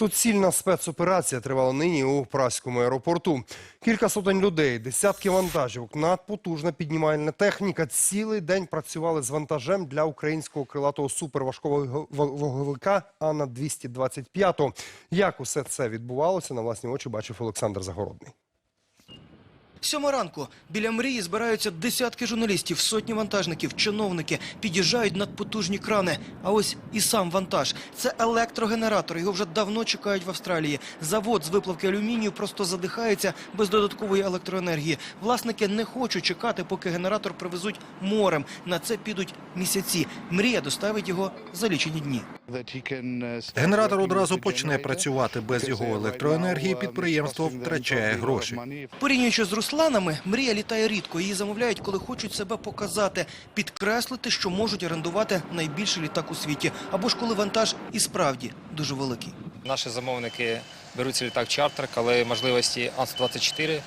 Суцільна спецоперація тривала нині у Праському аеропорту. Кілька сотень людей, десятки вантажівок, надпотужна піднімальна техніка. Цілий день працювали з вантажем для українського крилатого суперважкого ваговика Ана-225. Як усе це відбувалося, на власні очі бачив Олександр Загородний. Сьома ранку біля мрії збираються десятки журналістів, сотні вантажників, чиновники під'їжджають надпотужні крани. А ось і сам вантаж. Це електрогенератор. Його вже давно чекають в Австралії. Завод з виплавки алюмінію просто задихається без додаткової електроенергії. Власники не хочуть чекати, поки генератор привезуть морем. На це підуть місяці. Мрія доставить його за лічені дні. Генератор одразу почне працювати без його електроенергії. Підприємство втрачає гроші. Порівнюючи з Русланами, мрія літає рідко. Її замовляють, коли хочуть себе показати, підкреслити, що можуть орендувати найбільший літак у світі, або ж коли вантаж і справді дуже великий. Наші замовники беруть цей літак чартер, коли можливості АНС-24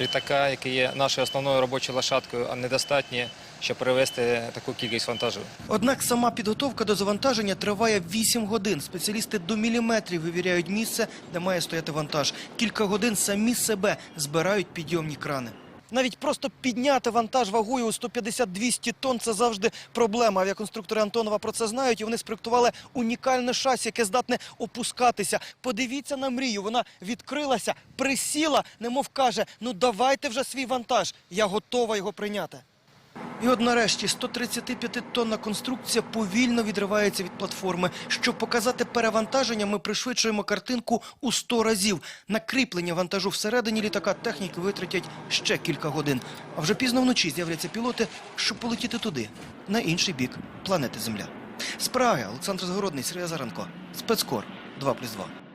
літака, який є нашою основною робочою лошадкою, а недостатні, щоб перевезти таку кількість вантажу. Однак сама підготовка до завантаження триває 8 годин. Спеціалісти до міліметрів вивіряють місце, де має стояти вантаж. Кілька годин самі себе збирають підйомні крани. Навіть просто підняти вантаж вагою у 150-200 тонн – це завжди проблема. Авіаконструктори Антонова про це знають, і вони спроектували унікальне шасі, яке здатне опускатися. Подивіться на мрію, вона відкрилася, присіла, немов каже, ну давайте вже свій вантаж, я готова його прийняти. І от нарешті 135-тонна конструкція повільно відривається від платформи. Щоб показати перевантаження, ми пришвидшуємо картинку у 100 разів. На кріплення вантажу всередині літака техніки витратять ще кілька годин. А вже пізно вночі з'являться пілоти, щоб полетіти туди, на інший бік планети Земля. З Праги Олександр Згородний, Сергій Азаренко. Спецкор 2+,2.